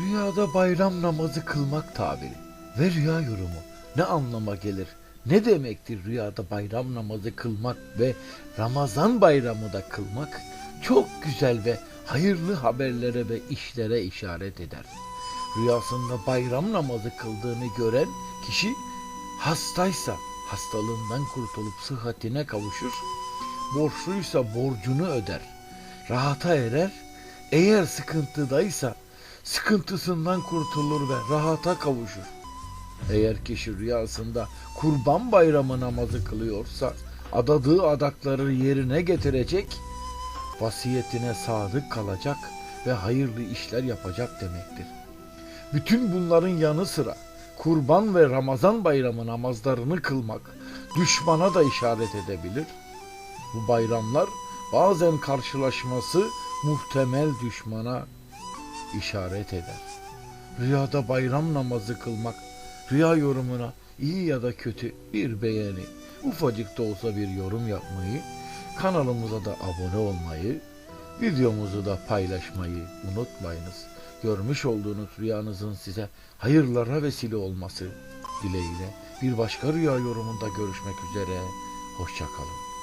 Rüyada bayram namazı kılmak tabiri ve rüya yorumu ne anlama gelir? Ne demektir rüyada bayram namazı kılmak ve Ramazan bayramı da kılmak? Çok güzel ve hayırlı haberlere ve işlere işaret eder. Rüyasında bayram namazı kıldığını gören kişi hastaysa hastalığından kurtulup sıhhatine kavuşur, borçluysa borcunu öder, rahata erer, eğer sıkıntıdaysa sıkıntısından kurtulur ve rahata kavuşur. Eğer kişi rüyasında kurban bayramı namazı kılıyorsa adadığı adakları yerine getirecek, vasiyetine sadık kalacak ve hayırlı işler yapacak demektir. Bütün bunların yanı sıra kurban ve Ramazan bayramı namazlarını kılmak düşmana da işaret edebilir. Bu bayramlar bazen karşılaşması muhtemel düşmana işaret eder. Rüyada bayram namazı kılmak, rüya yorumuna iyi ya da kötü bir beğeni, ufacık da olsa bir yorum yapmayı, kanalımıza da abone olmayı, videomuzu da paylaşmayı unutmayınız. Görmüş olduğunuz rüyanızın size hayırlara vesile olması dileğiyle bir başka rüya yorumunda görüşmek üzere. Hoşçakalın.